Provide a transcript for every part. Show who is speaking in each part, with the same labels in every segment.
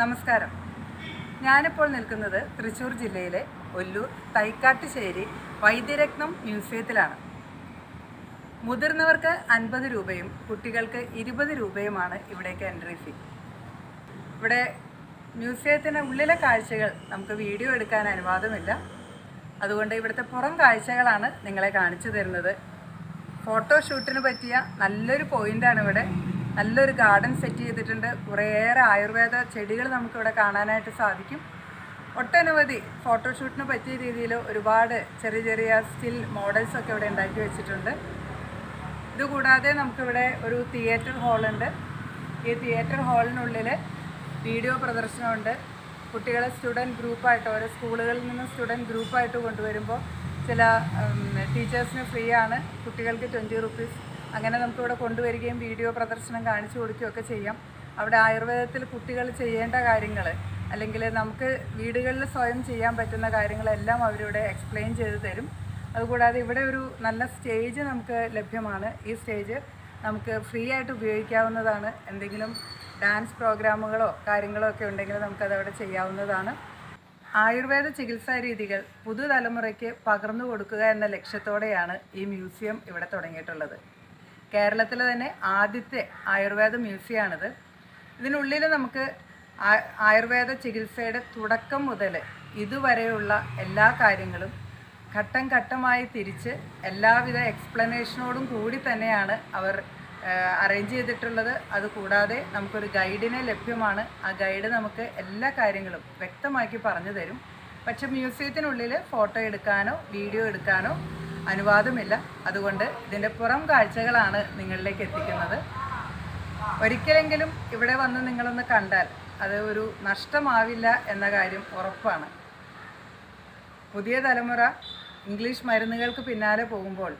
Speaker 1: നമസ്കാരം. ഞാനിപ്പോൾ നിൽക്കുന്നത് തൃശ്ശൂർ ജില്ലയിലെ ഒല്ലൂർ തൈക്കാട്ടുശ്ശേരി വൈദ്യരത്നം മ്യൂസിയത്തിലാണ്. മുതിർന്നവർക്ക് അൻപത് രൂപയും കുട്ടികൾക്ക് ഇരുപത് രൂപയുമാണ് ഇവിടേക്ക് എൻട്രി ഫീ ഇവിടെ മ്യൂസിയത്തിന് ഉള്ളിലെ കാഴ്ചകൾ നമുക്ക് വീഡിയോ എടുക്കാൻ അനുവാദമില്ല. അതുകൊണ്ട് ഇവിടുത്തെ പുറം കാഴ്ചകളാണ് നിങ്ങളെ കാണിച്ചു തരുന്നത്. ഫോട്ടോഷൂട്ടിന് പറ്റിയ നല്ലൊരു പോയിന്റാണ് ഇവിടെ. നല്ലൊരു ഗാർഡൻ സെറ്റ് ചെയ്തിട്ടുണ്ട്. കുറേയേറെ ആയുർവേദ ചെടികൾ നമുക്കിവിടെ കാണാനായിട്ട് സാധിക്കും. ഒട്ടനവധി ഫോട്ടോഷൂട്ടിന് പറ്റിയ രീതിയിൽ ഒരുപാട് ചെറിയ ചെറിയ സ്റ്റിൽ മോഡൽസ് ഒക്കെ ഇവിടെ ഉണ്ടാക്കി വെച്ചിട്ടുണ്ട്. ഇതുകൂടാതെ നമുക്കിവിടെ ഒരു തിയേറ്റർ ഹാളുണ്ട്. ഈ തിയേറ്റർ ഹാളിനുള്ളിൽ വീഡിയോ പ്രദർശനമുണ്ട്. കുട്ടികളെ സ്റ്റുഡന്റ് ഗ്രൂപ്പായിട്ട് ഓരോ സ്കൂളുകളിൽ നിന്ന് സ്റ്റുഡന്റ് ഗ്രൂപ്പായിട്ട് കൊണ്ടുവരുമ്പോൾ ചില ടീച്ചേഴ്സിന് ഫ്രീ ആണ് കുട്ടികൾക്ക് ട്വന്റി റുപ്പീസ് അങ്ങനെ നമുക്കിവിടെ കൊണ്ടുവരികയും വീഡിയോ പ്രദർശനം കാണിച്ചു കൊടുക്കുകയൊക്കെ ചെയ്യാം. അവിടെ ആയുർവേദത്തിൽ കുട്ടികൾ ചെയ്യേണ്ട കാര്യങ്ങൾ അല്ലെങ്കിൽ നമുക്ക് വീടുകളിൽ സ്വയം ചെയ്യാൻ പറ്റുന്ന കാര്യങ്ങളെല്ലാം അവരിവിടെ എക്സ്പ്ലെയിൻ ചെയ്ത് തരും. അതുകൂടാതെ ഇവിടെ ഒരു നല്ല സ്റ്റേജ് നമുക്ക് ലഭ്യമാണ്. ഈ സ്റ്റേജ് നമുക്ക് ഫ്രീ ആയിട്ട് ഉപയോഗിക്കാവുന്നതാണ്. എന്തെങ്കിലും ഡാൻസ് പ്രോഗ്രാമുകളോ കാര്യങ്ങളോ ഒക്കെ ഉണ്ടെങ്കിൽ നമുക്കത് അവിടെ ചെയ്യാവുന്നതാണ്. ആയുർവേദ ചികിത്സാ രീതികൾ പുതുതലമുറയ്ക്ക് പകർന്നു കൊടുക്കുക എന്ന ലക്ഷ്യത്തോടെയാണ് ഈ മ്യൂസിയം ഇവിടെ തുടങ്ങിയിട്ടുള്ളത്. കേരളത്തിലെ തന്നെ ആദ്യത്തെ ആയുർവേദ മ്യൂസിയമാണിത് ഇതിനുള്ളിൽ നമുക്ക് ആയുർവേദ ചികിത്സയുടെ തുടക്കം മുതൽ ഇതുവരെയുള്ള എല്ലാ കാര്യങ്ങളും ഘട്ടം ഘട്ടമായി തിരിച്ച് എല്ലാവിധ എക്സ്പ്ലനേഷനോടും കൂടി തന്നെയാണ് അവർ അറേഞ്ച് ചെയ്തിട്ടുള്ളത്. അതുകൂടാതെ നമുക്കൊരു ഗൈഡിനെ ലഭ്യമാണ്. ആ ഗൈഡ് നമുക്ക് എല്ലാ കാര്യങ്ങളും വ്യക്തമാക്കി പറഞ്ഞു തരും. പക്ഷെ മ്യൂസിയത്തിനുള്ളിൽ ഫോട്ടോ എടുക്കാനോ വീഡിയോ എടുക്കാനോ അനുവാദമില്ല. അതുകൊണ്ട് ഇതിന്റെ പുറം കാഴ്ചകളാണ് നിങ്ങളിലേക്ക് എത്തിക്കുന്നത്. ഒരിക്കലെങ്കിലും ഇവിടെ വന്ന് നിങ്ങളൊന്ന് കണ്ടാൽ അത് ഒരു നഷ്ടമാവില്ല എന്ന കാര്യം ഉറപ്പാണ്. പുതിയ തലമുറ ഇംഗ്ലീഷ് മരുന്നുകൾക്ക് പിന്നാലെ പോകുമ്പോൾ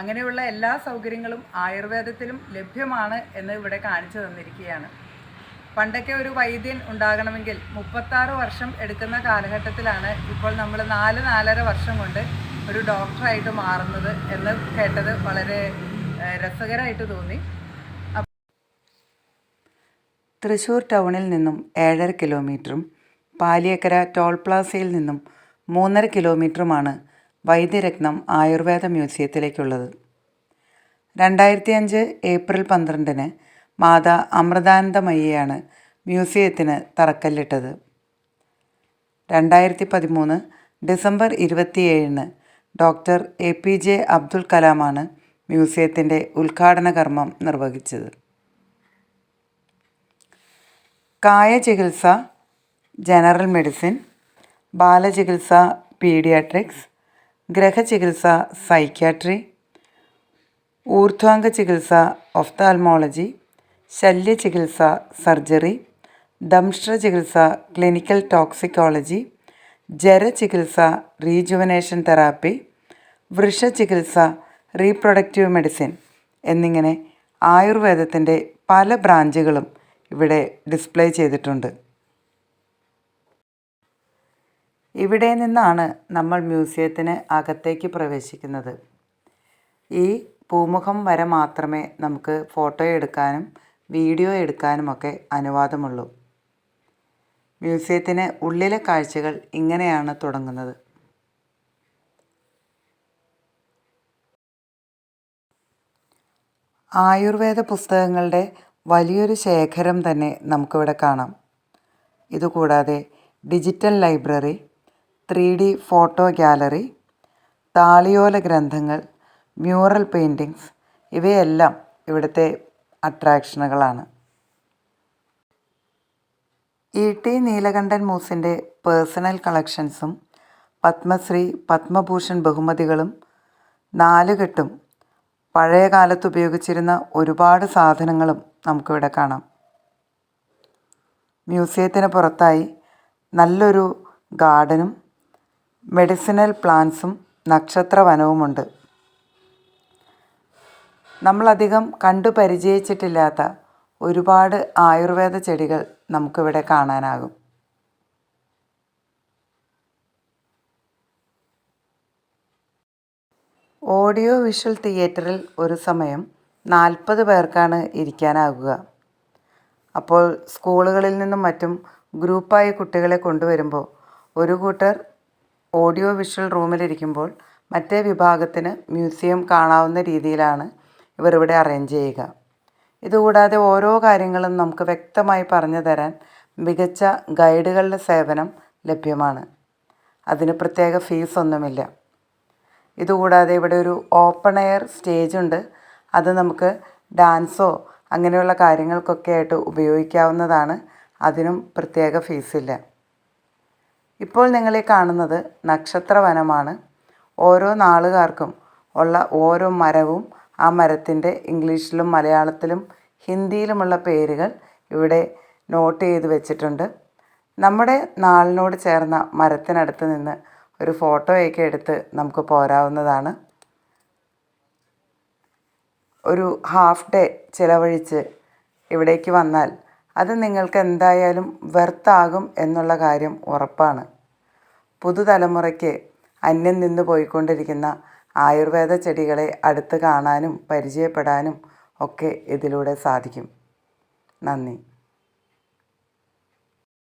Speaker 1: അങ്ങനെയുള്ള എല്ലാ സൗകര്യങ്ങളും ആയുർവേദത്തിലും ലഭ്യമാണ് എന്ന് ഇവിടെ കാണിച്ചു തന്നിരിക്കുകയാണ്. പണ്ടൊക്കെ ഒരു വൈദ്യൻ ഉണ്ടാകണമെങ്കിൽ മുപ്പത്താറ് വർഷം എടുക്കുന്ന കാലഘട്ടത്തിലാണ് ഇപ്പോൾ നമ്മൾ നാല് നാലര വർഷം കൊണ്ട് ഒരു ഡോക്ടറായിട്ട് മാറുന്നത് എന്ന് കേട്ടത് വളരെ രസകരമായിട്ട് തോന്നി. തൃശ്ശൂർ ടൗണിൽ നിന്നും ഏഴര കിലോമീറ്ററും പാലിയക്കര ടോൾ പ്ലാസയിൽ നിന്നും മൂന്നര കിലോമീറ്ററുമാണ് വൈദ്യരത്നം ആയുർവേദ മ്യൂസിയത്തിലേക്കുള്ളത്. രണ്ടായിരത്തി അഞ്ച് ഏപ്രിൽ പന്ത്രണ്ടിന് മാതാ അമൃതാനന്ദമയ്യയാണ് മ്യൂസിയത്തിന് തറക്കല്ലിട്ടത്. രണ്ടായിരത്തി പതിമൂന്ന് ഡിസംബർ ഇരുപത്തിയേഴിന് doctor A P J Abdul കലാമാണ് മ്യൂസിയത്തിന്റെ ഉദ്ഘാടന കർമ്മം നിർവഹിച്ചത്. കായ ചികിത്സ ജനറൽ മെഡിസിൻ ബാലചികിത്സ പീഡിയാട്രിക്സ് ഗ്രഹചികിത്സ സൈക്യാട്രി ഊർധ്വാംഗ ചികിത്സ ഒഫ്താൽമോളജി ശല്യചികിത്സ സർജറി ദംഷ്ട്ര ചികിത്സ ക്ലിനിക്കൽ ടോക്സിക്കോളജി ജരചികിത്സ റീജുവനേഷൻ തെറാപ്പി വൃഷചികിത്സ റീപ്രൊഡക്റ്റീവ് മെഡിസിൻ എന്നിങ്ങനെ ആയുർവേദത്തിന്റെ പല ബ്രാഞ്ചുകളും ഇവിടെ ഡിസ്പ്ലേ ചെയ്തിട്ടുണ്ട്. ഇവിടെ നിന്നാണ് നമ്മൾ മ്യൂസിയത്തിന് അകത്തേക്ക് പ്രവേശിക്കുന്നത്. ഈ പൂമുഖം വരെ മാത്രമേ നമുക്ക് ഫോട്ടോ എടുക്കാനും വീഡിയോ എടുക്കാനുമൊക്കെ അനുവാദമുള്ളൂ. മ്യൂസിയത്തിന് ഉള്ളിലെ കാഴ്ചകൾ ഇങ്ങനെയാണ് തുടങ്ങുന്നത്. ആയുർവേദ പുസ്തകങ്ങളുടെ വലിയൊരു ശേഖരം തന്നെ നമുക്കിവിടെ കാണാം. ഇതുകൂടാതെ digital library three D photo gallery താളിയോല ഗ്രന്ഥങ്ങൾ മ്യൂറൽ പെയിന്റിങ്സ് ഇവയെല്ലാം ഇവിടുത്തെ അട്രാക്ഷനുകളാണ്. ഇ ടി നീലകണ്ഠൻ മൂസിന്റെ പേഴ്സണൽ കളക്ഷൻസും പത്മശ്രീ പത്മഭൂഷൺ ബഹുമതികളും നാലുകെട്ടും പഴയ കാലത്ത് ഉപയോഗിച്ചിരുന്ന ഒരുപാട് സാധനങ്ങളും നമുക്കിവിടെ കാണാം. മ്യൂസിയത്തിന് പുറത്തായി നല്ലൊരു ഗാർഡനും മെഡിസിനൽ പ്ലാന്റ്സും നക്ഷത്രവനവുമുണ്ട്. നമ്മളധികം കണ്ടു പരിചയിച്ചിട്ടില്ലാത്ത ഒരുപാട് ആയുർവേദ ചെടികൾ നമുക്കിവിടെ കാണാനാകും. ഓഡിയോ വിഷ്വൽ തിയേറ്ററിൽ ഒരു സമയം നാൽപ്പത് പേർക്കാണ് ഇരിക്കാനാകുക. അപ്പോൾ സ്കൂളുകളിൽ നിന്നും മറ്റും
Speaker 2: ഗ്രൂപ്പായി കുട്ടികളെ കൊണ്ടുവരുമ്പോൾ ഒരു കൂട്ടർ ഓഡിയോ വിഷ്വൽ റൂമിലിരിക്കുമ്പോൾ മറ്റേ വിഭാഗത്തിന് മ്യൂസിയം കാണാവുന്ന രീതിയിലാണ് ഇവർ ഇവിടെ അറേഞ്ച് ചെയ്യുക. ഇതുകൂടാതെ ഓരോ കാര്യങ്ങളും നമുക്ക് വ്യക്തമായി പറഞ്ഞു തരാൻ മികച്ച ഗൈഡുകളുടെ സേവനം ലഭ്യമാണ്. അതിന് പ്രത്യേക ഫീസൊന്നുമില്ല. ഇതുകൂടാതെ ഇവിടെ ഒരു ഓപ്പൺ എയർ സ്റ്റേജ് ഉണ്ട് അത് നമുക്ക് ഡാൻസോ അങ്ങനെയുള്ള കാര്യങ്ങൾക്കൊക്കെ ആയിട്ട് ഉപയോഗിക്കാവുന്നതാണ്. അതിനും പ്രത്യേക ഫീസില്ല. ഇപ്പോൾ നിങ്ങളെ കാണുന്നത് നക്ഷത്രവനമാണ്. ഓരോ നാളുകാർക്കും ഉള്ള ഓരോ മരവും ആ മരത്തിന്റെ ഇംഗ്ലീഷിലും മലയാളത്തിലും ഹിന്ദിയിലുമുള്ള പേരുകൾ ഇവിടെ നോട്ട് ചെയ്ത് വെച്ചിട്ടുണ്ട്. നമ്മുടെ നാളിനോട് ചേർന്ന മരത്തിനടുത്ത് നിന്ന് ഒരു ഫോട്ടോയൊക്കെ എടുത്ത് നമുക്ക് പോരാവുന്നതാണ്. ഒരു ഹാഫ് ഡേ ചിലവഴിച്ച് ഇവിടേക്ക് വന്നാൽ അത് നിങ്ങൾക്ക് എന്തായാലും വെർത്താകും എന്നുള്ള കാര്യം ഉറപ്പാണ്. പുതുതലമുറയ്ക്ക് അന്യം നിന്ന് പോയിക്കൊണ്ടിരിക്കുന്ന ആയുർവേദ ചെടികളെ അടുത്ത് കാണാനും പരിചയപ്പെടാനും ഒക്കെ ഇതിലൂടെ സാധിക്കും. നന്ദി.